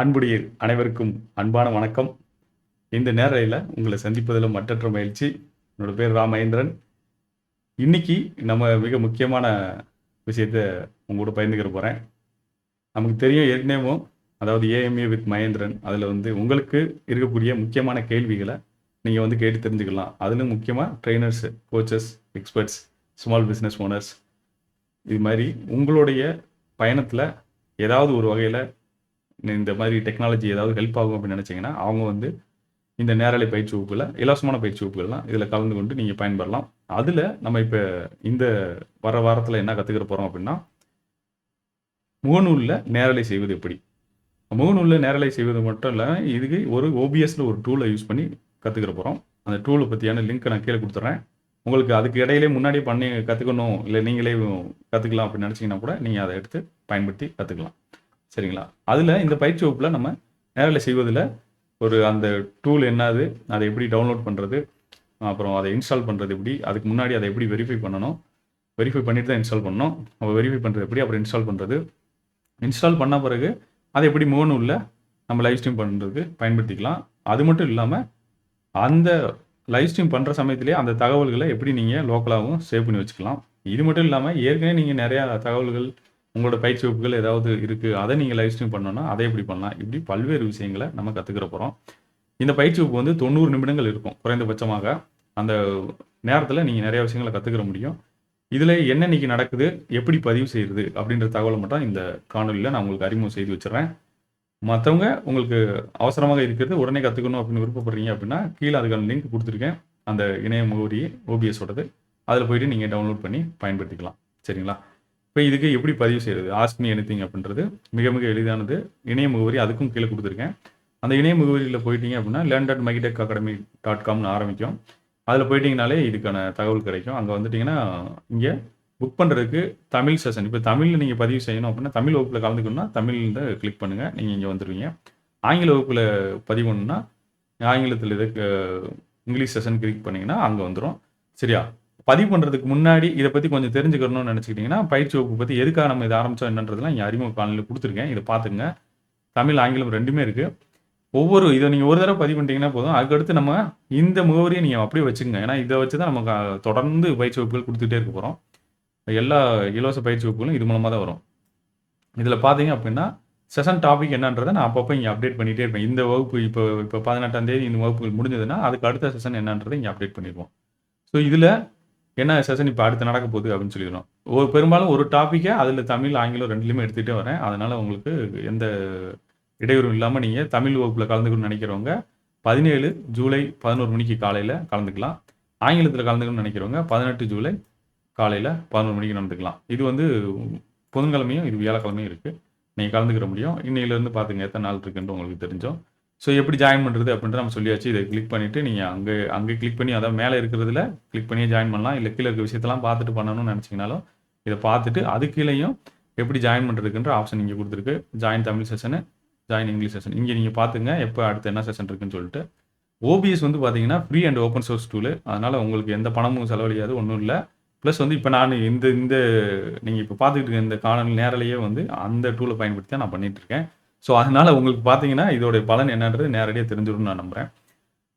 அன்புடையீர் அனைவருக்கும் அன்பான வணக்கம். இந்த நேரையில் உங்களை சந்திப்பதில் மற்றற்ற மகிழ்ச்சி. என்னோட பேர் ராமேந்திரன். இன்னைக்கு நம்ம மிக முக்கியமான விஷயத்த உங்களோட பயந்துக்கிற போகிறேன் நமக்கு தெரியும் ஏற்கனவே அதாவது ஏஎம்ஏ வித் மகேந்திரன். அதில் வந்து உங்களுக்கு இருக்கக்கூடிய முக்கியமான கேள்விகளை நீங்கள் வந்து கேட்டு தெரிஞ்சுக்கலாம். அதிலும் முக்கியமாக trainers coaches experts small business owners இது மாதிரி உங்களுடைய பயணத்தில் ஏதாவது ஒரு வகையில் இந்த மாதிரி டெக்னாலஜி ஏதாவது ஹெல்ப் ஆகும் அப்படின்னு நினச்சிங்கன்னா அவங்க வந்து இந்த நேரலை பயிற்சி வகுப்பில் இலவசமான பயிற்சி வகுப்புகள்லாம் இதில் கலந்து கொண்டு நீங்கள் பயன்பெறலாம் அதில் நம்ம இப்போ இந்த வர வாரத்தில் என்ன கற்றுக்கிற போகிறோம் அப்படின்னா முகநூலில் நேரலை செய்வது எப்படி? முகநூலில் நேரலை செய்வது மட்டும் இல்லை இதுக்கு ஒரு ஓபிஎஸில் ஒரு டூலை யூஸ் பண்ணி கற்றுக்கிற போகிறோம் அந்த டூலை பற்றியான லிங்க்கை நான் கீழே கொடுத்துட்றேன் உங்களுக்கு அதுக்கு இடையிலே முன்னாடியே பண்ணி கற்றுக்கணும் இல்லை நீங்களே கற்றுக்கலாம் அப்படின்னு நினச்சிங்கன்னா கூட நீங்கள் அதை எடுத்து பயன்படுத்தி கற்றுக்கலாம் சரிங்களா? அதில் இந்த பயிற்சி வகுப்பில் நம்ம நேரில் செய்வதில் ஒரு அந்த டூல் என்னது அதை எப்படி டவுன்லோட் பண்ணுறது அப்புறம் அதை இன்ஸ்டால் பண்ணுறது எப்படி அதுக்கு முன்னாடி அதை எப்படி வெரிஃபை பண்ணணும் வெரிஃபை பண்ணிட்டு தான் இன்ஸ்டால் பண்ணணும். அப்போ வெரிஃபை பண்ணுறது எப்படி அப்புறம் இன்ஸ்டால் பண்ணுறது இன்ஸ்டால் பண்ண பிறகு அதை எப்படி முகநூலில் நம்ம லைவ் ஸ்ட்ரீம் பண்ணுறதுக்கு பயன்படுத்திக்கலாம். அது மட்டும் இல்லாமல் அந்த லைவ் ஸ்ட்ரீம் பண்ணுற சமயத்திலே அந்த தகவல்களை எப்படி நீங்கள் லோக்கலாகவும் சேவ் பண்ணி வச்சுக்கலாம். இது மட்டும் இல்லாமல் ஏற்கனவே நீங்கள் நிறையா தகவல்கள் உங்களோட பயிற்சி வகுப்புகள் ஏதாவது இருக்குது அதை நீங்கள் லைவ் ஸ்ட்ரீம் பண்ணோன்னா அதை எப்படி பண்ணலாம்? இப்படி பல்வேறு விஷயங்களை நம்ம கற்றுக்கிற போகிறோம் இந்த பயிற்சி வகுப்பு வந்து தொண்ணூறு நிமிடங்கள் இருக்கும். குறைந்தபட்சமாக அந்த நேரத்தில் நீங்கள் நிறைய விஷயங்களை கற்றுக்கிற முடியும். இதில் என்ன இன்னைக்கு நடக்குது எப்படி பதிவு செய்கிறது அப்படின்ற தகவலை மட்டும் இந்த காணொலியில் நான் உங்களுக்கு அறிமுகம் செய்து வச்சுறேன் மற்றவங்க உங்களுக்கு அவசரமாக இருக்கிறது உடனே கற்றுக்கணும் அப்படின்னு விருப்பப்படுறீங்க அப்படின்னா கீழே அதுக்கான லிங்க் கொடுத்துருக்கேன். அந்த இணைய முகவரி ஓபிஎஸோடது அதில் போயிட்டு நீங்கள் டவுன்லோட் பண்ணி பயன்படுத்திக்கலாம். சரிங்களா? இப்போ இதுக்கு எப்படி பதிவு செய்கிறது ஆஸ்க் மீ எனிதிங் அப்படின்றது மிக மிக எளிதானது. இணைய முகவரி அதுக்கும் கீழே கொடுத்துருக்கேன். அந்த இணைய முகவரியில் போயிட்டீங்க அப்படின்னா learn dot MyTech academy dot காம்னு ஆரம்பிக்கும். அதில் போயிட்டீங்கனாலே இதுக்கான தகவல் கிடைக்கும். அங்கே வந்துட்டிங்கன்னா இங்கே புக் பண்ணுறதுக்கு தமிழ் செஷன் இப்போ தமிழில் நீங்கள் பதிவு செய்யணும் அப்படின்னா தமிழ் வகுப்பில் கலந்துக்கணும்னா தமிழில் கிளிக் பண்ணுங்கள் நீங்கள் இங்கே வந்துடுவீங்க ஆங்கில வகுப்பில் பதிவு பண்ணணும்னா ஆங்கிலத்தில் இதுக்கு இங்கிலீஷ் செஷன் கிளிக் பண்ணிங்கன்னா அங்கே வந்துடும் சரியா? பதிவு பண்ணுறதுக்கு முன்னாடி இதை பற்றி கொஞ்சம் தெரிஞ்சுக்கணும்னு நினச்சிக்கிட்டிங்கன்னா பயிற்சி வகுப்பு பற்றி எதுக்காக நம்ம இதை ஆரம்பித்தோம் என்னன்றதுலாம் இங்கே அறிமுக காலையில் கொடுத்துருக்கேன். இதை பார்த்துங்க தமிழ் ஆங்கிலம் ரெண்டுமே இருக்குது ஒவ்வொரு இதை நீங்கள் ஒரு தடவை பதிவு பண்ணிட்டீங்கன்னா போதும். அதுக்கடுத்து நம்ம இந்த முகவரியை நீங்கள் அப்படியே வச்சுக்கோங்க. ஏன்னா இதை வச்சு தான் நம்ம தொடர்ந்து பயிற்சி வகுப்புகள் கொடுத்துட்டே இருக்க போகிறோம் எல்லா இலவச பயிற்சி வகுப்புகளும் இது மூலமாக தான் வரும். இதில் பார்த்தீங்க அப்படின்னா செஷன் டாபிக் என்னன்றதை நான் அப்பப்போ இங்கே அப்டேட் பண்ணிகிட்டே இருப்பேன். இந்த வகுப்பு இப்போ இப்போ பதினெட்டாம் தேதி இந்த வகுப்புகள் முடிஞ்சதுன்னா அதுக்கு அடுத்த செஷன் என்னன்றதை இங்கே அப்டேட் பண்ணிடுவோம். ஸோ இதில் என்ன செஷன் இப்போ அடுத்து நடக்க போகுது அப்படின்னு சொல்லிடுறோம் ஒரு பெரும்பாலும் ஒரு டாப்பிக்கை அதில் தமிழ் ஆங்கிலம் ரெண்டுலையுமே எடுத்துகிட்டே வரேன். அதனால் உங்களுக்கு எந்த இடையூறும் இல்லாமல் நீங்கள் தமிழ் வகுப்பில் கலந்துக்கணும்னு நினைக்கிறவங்க பதினேழு ஜூலை பதினோரு மணிக்கு காலையில் கலந்துக்கலாம். ஆங்கிலத்தில் கலந்துக்கணும்னு நினைக்கிறவங்க பதினெட்டு ஜூலை காலையில் பதினோரு மணிக்கு நடந்துக்கலாம். இது வந்து புதன்கிழமையும் இது வியாழக்கிழமையும் இருக்குது நீங்கள் கலந்துக்கிற முடியும். இன்னையிலேருந்து பார்த்துங்க எத்தனை நாள் இருக்குன்ட்டு உங்களுக்கு தெரிஞ்சோம். ஸோ எப்படி ஜாயின் பண்ணுறது அப்படின்ட்டு நம்ம சொல்லியாச்சு. இதை கிளிக் பண்ணிவிட்டு நீங்கள் அங்கே அங்கே கிளிக் பண்ணி அதாவது மேலே இருக்கிறதுல கிளிக் பண்ணி ஜாயின் பண்ணலாம். இல்லை கீழே இருக்க விஷயத்தெல்லாம் பார்த்துட்டு பண்ணணும்னு நினச்சிங்கனாலும் இதை பார்த்துட்டு அது கீழேயும் எப்படி ஜாயின் பண்ணுறதுக்குன்ற ஆப்ஷன் இங்கே கொடுத்துருக்கு. Join Tamil session join English session இங்கே நீங்கள் பார்த்துங்க எப்போ அடுத்து என்ன செஷன் இருக்குன்னு சொல்லிட்டு. ஓபிஎஸ் வந்து பார்த்தீங்கன்னா free and open source tool அதனால் உங்களுக்கு எந்த பணமும் செலவழியாது ஒன்றும் இல்லை. ப்ளஸ் வந்து இப்போ நான் இந்த இந்த நீங்கள் இப்போ பார்த்துக்கிட்டு இருக்க இந்த காணொலி நேரலையே வந்து அந்த டூலை பயன்படுத்தி தான் நான் பண்ணிகிட்ருக்கேன் இருக்கேன். ஸோ அதனால் உங்களுக்கு பார்த்தீங்கன்னா இதோடைய பலன் என்னன்றது நேரடியாக தெரிஞ்சிடும்னு நான் நம்புகிறேன்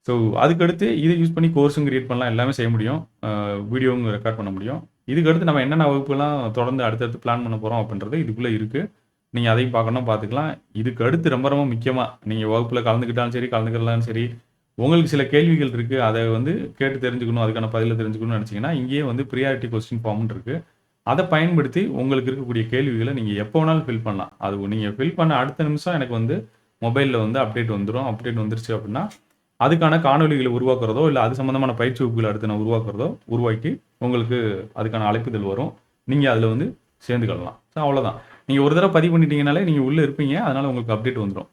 ஸோ அதுக்கடுத்து இதை யூஸ் பண்ணி கோர்ஸும் கிரியேட் பண்ணலாம் எல்லாமே செய்ய முடியும். வீடியோவும் ரெக்கார்ட் பண்ண முடியும். இதுக்கடுத்து நம்ம என்னென்ன வகுப்புலாம் தொடர்ந்து அடுத்தடுத்து பிளான் பண்ண போகிறோம் அப்படின்றது இதுக்குள்ளே இருக்குது நீங்கள் அதையும் பார்க்கணும் பார்த்துக்கலாம். இதுக்கு அடுத்து ரொம்ப ரொம்ப முக்கியமாக நீங்கள் வகுப்பில் கலந்துக்கிட்டாலும் சரி கலந்துக்கிட்டாலும் சரி உங்களுக்கு சில கேள்விகள் இருக்குது அதை வந்து கேட்டு தெரிஞ்சுக்கணும் அதுக்கான பதிலை தெரிஞ்சுக்கணும்னு நினச்சிங்கன்னா இங்கேயே வந்து ப்ரியாரிட்டி கொஸ்டின் ஃபார்ம்னு இருக்குது அதை பயன்படுத்தி உங்களுக்கு இருக்கக்கூடிய கேள்விகளை நீங்கள் எப்போ வேணாலும் ஃபில் பண்ணலாம். அது நீங்கள் ஃபில் பண்ண அடுத்த நிமிஷம் எனக்கு வந்து மொபைலில் வந்து அப்டேட் வந்துடும் அப்டேட் வந்துருச்சு அப்படின்னா அதுக்கான காணொலிகளை உருவாக்குறதோ இல்லை அது சம்மந்தமான பயிற்சி வகுப்புகளை அடுத்து நான் உருவாக்குறதோ உருவாக்கி உங்களுக்கு அதுக்கான அழைப்புதல் வரும். நீங்கள் அதில் வந்து சேர்ந்துக்கலாம் ஸோ அவ்வளோதான் நீங்கள் ஒரு தடவை பதிவு பண்ணிட்டீங்கனாலே நீங்கள் உள்ளே இருப்பீங்க. அதனால் உங்களுக்கு அப்டேட் வந்துடும்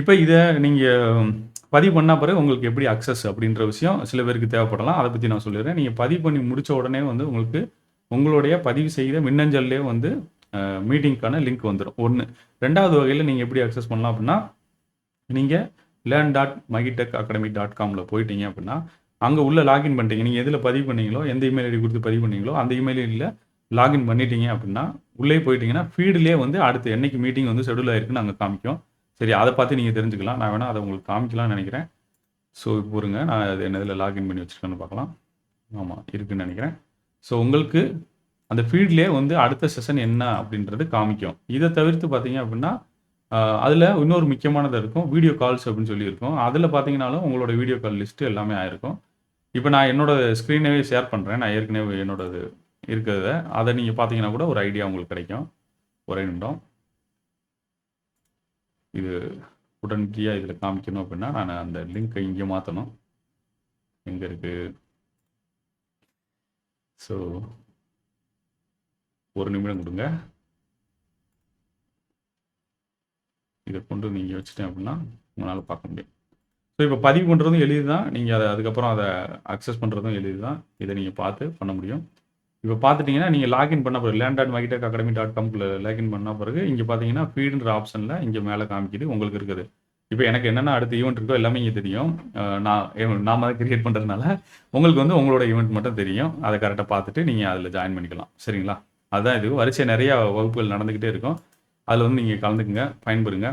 இப்போ இதை நீங்கள் பதிவு பண்ண பிறகு உங்களுக்கு எப்படி அக்சஸ் அப்படின்ற விஷயம் சில பேருக்கு தேவைப்படலாம். அதை பற்றி நான் சொல்லிடுறேன். நீங்கள் பதிவு பண்ணி முடித்த உடனே வந்து உங்களுக்கு உங்களுடைய பதிவு செய்த மின்னஞ்சல்லே வந்து மீட்டிங்க்கான லிங்க் வந்துடும் ஒன்று ரெண்டாவது வகையில் நீங்கள் எப்படி அக்சஸ் பண்ணலாம் அப்படின்னா நீங்கள் learn dot MyTech academy dot காமில் போயிட்டீங்க அப்படின்னா அங்கே உள்ள லாகின் பண்ணிட்டீங்க. நீங்கள் எதில் பதிவு பண்ணீங்களோ எந்த இமெயில் ஐடி கொடுத்து பதிவு பண்ணீங்களோ அந்த இமெயில் ஐடியில் லாகின் பண்ணிட்டீங்க அப்படின்னா உள்ளே போயிட்டீங்கன்னா ஃபீல்டுலேயே வந்து அடுத்து என்னைக்கு மீட்டிங் வந்து ஷெடியூல் ஆயிருக்குன்னு அங்கே காமிக்கும். சரி அதை பார்த்து நீங்கள் தெரிஞ்சுக்கலாம். நான் வேணால் அதை உங்களுக்கு காமிக்கலாம்னு நினைக்கிறேன். ஸோ இப்போ இருங்க நான் அது என்னதில் லாகின் பண்ணி வச்சுருக்கேன்னு பார்க்கலாம். ஆமாம் இருக்குன்னு நினைக்கிறேன். ஸோ உங்களுக்கு அந்த ஃபீல்ட்லேயே வந்து அடுத்த செஷன் என்ன அப்படின்றது காமிக்கும். இதை தவிர்த்து பார்த்தீங்க அப்படின்னா அதில் இன்னொரு முக்கியமானது இருக்கும். வீடியோ கால்ஸ் அப்படின்னு சொல்லியிருக்கோம். அதில் பார்த்தீங்கனாலும் உங்களோட வீடியோ கால் லிஸ்ட்டு எல்லாமே ஆயிருக்கும். இப்போ நான் என்னோட ஸ்க்ரீனவே ஷேர் பண்ணுறேன் நான் ஏற்கனவே என்னோடது இருக்கிறத. அதை நீங்கள் பார்த்தீங்கன்னா கூட ஒரு ஐடியா உங்களுக்கு கிடைக்கும். ஒரே நிமிடம். இது உடனடியாக இதில் காமிக்கணும் அப்படின்னா நான் அந்த லிங்க்கை இங்கே மாற்றணும் எங்கே இருக்குது ஸோ ஒரு நிமிடம் கொடுங்க. இதை கொண்டு நீங்கள் வச்சுட்டேன் அப்படின்னா உங்களால் பார்க்க முடியும். ஸோ இப்போ பதிவு பண்ணுறதும் எளிது தான் நீங்கள் அதை அதுக்கப்புறம் அதை அக்சஸ் பண்ணுறதும் எளிது தான் இதை நீங்கள் பார்த்து பண்ண முடியும். இப்போ பார்த்துட்டிங்கன்னா நீங்கள் லாகின் பண்ண பிறகு learn dot MyTech academy dot காம்குள்ள login பண்ண பிறகு இங்கே பார்த்தீங்கன்னா ஃபீடுன்ற ஆப்ஷனில் இங்கே மேலே காமிக்குது உங்களுக்கு இருக்குது. இப்போ எனக்கு என்னென்ன அடுத்த ஈவெண்ட் இருக்கோ எல்லாமே இங்கே தெரியும். நான் நாம அதை கிரியேட் பண்ணுறதுனால உங்களுக்கு வந்து உங்களோட ஈவெண்ட் மட்டும் தெரியும். அதை கரெக்டாக பார்த்துட்டு நீங்கள் அதில் ஜாயின் பண்ணிக்கலாம். சரிங்களா? அதுதான் இது. வரிசை நிறையா வகுப்புகள் நடந்துக்கிட்டே இருக்கும். அதில் வந்து நீங்கள் கலந்துக்குங்க பயன்பெறுங்க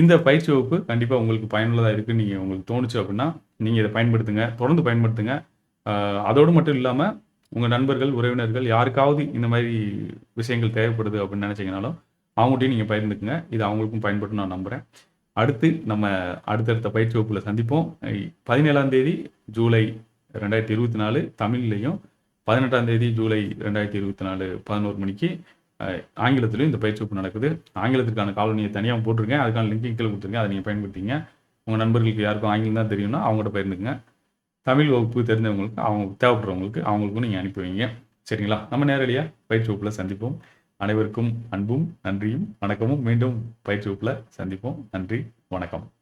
இந்த பயிற்சி வகுப்பு கண்டிப்பாக உங்களுக்கு பயனுள்ளதாக இருக்குன்னு நீங்கள் உங்களுக்கு தோணுச்சு அப்படின்னா நீங்கள் இதை பயன்படுத்துங்க தொடர்ந்து பயன்படுத்துங்க. அதோடு மட்டும் இல்லாமல் உங்கள் நண்பர்கள் உறவினர்கள் யாருக்காவது இந்த மாதிரி விஷயங்கள் தேவைப்படுது அப்படின்னு நினச்சிங்கனாலும் அவங்ககிட்டையும் நீங்கள் பகிர்ந்துக்குங்க. இது அவங்களுக்கும் பயன்படும் நான் நம்புகிறேன் அடுத்து நம்ம அடுத்தடுத்த பயிற்சி வகுப்பில் சந்திப்போம் பதினேழாம் தேதி ஜூலை ரெண்டாயிரத்தி இருபத்தி நாலு தமிழ்லையும் பதினெட்டாம் தேதி ஜூலை ரெண்டாயிரத்தி இருபத்தி நாலு பதினோரு மணிக்கு ஆங்கிலத்திலையும் இந்த பயிற்சி வகுப்பு நடக்குது. ஆங்கிலத்திற்கான காலனியை தனியாக போட்டிருக்கேன். அதுக்கான லிங்க் கீழே கொடுத்துருக்கேன். அதை நீங்கள் பயன்படுத்திங்க. உங்கள் நண்பர்களுக்கு யாருக்கும் ஆங்கிலம் தான் தெரியும்னா அவங்கள்ட்ட பகிர்ந்துக்குங்க. தமிழ் வகுப்பு தெரிஞ்சவங்களுக்கு அவங்க தேவைப்படுறவங்களுக்கு அவங்களுக்கும் நீங்கள் அனுப்பி வைங்க. சரிங்களா? நம்ம நேரடியாக பயிற்சி வகுப்பில் சந்திப்போம். அனைவருக்கும் அன்பும் நன்றியும் வணக்கமும். மீண்டும் பயிற்சி வகுப்பில் சந்திப்போம். நன்றி வணக்கம்.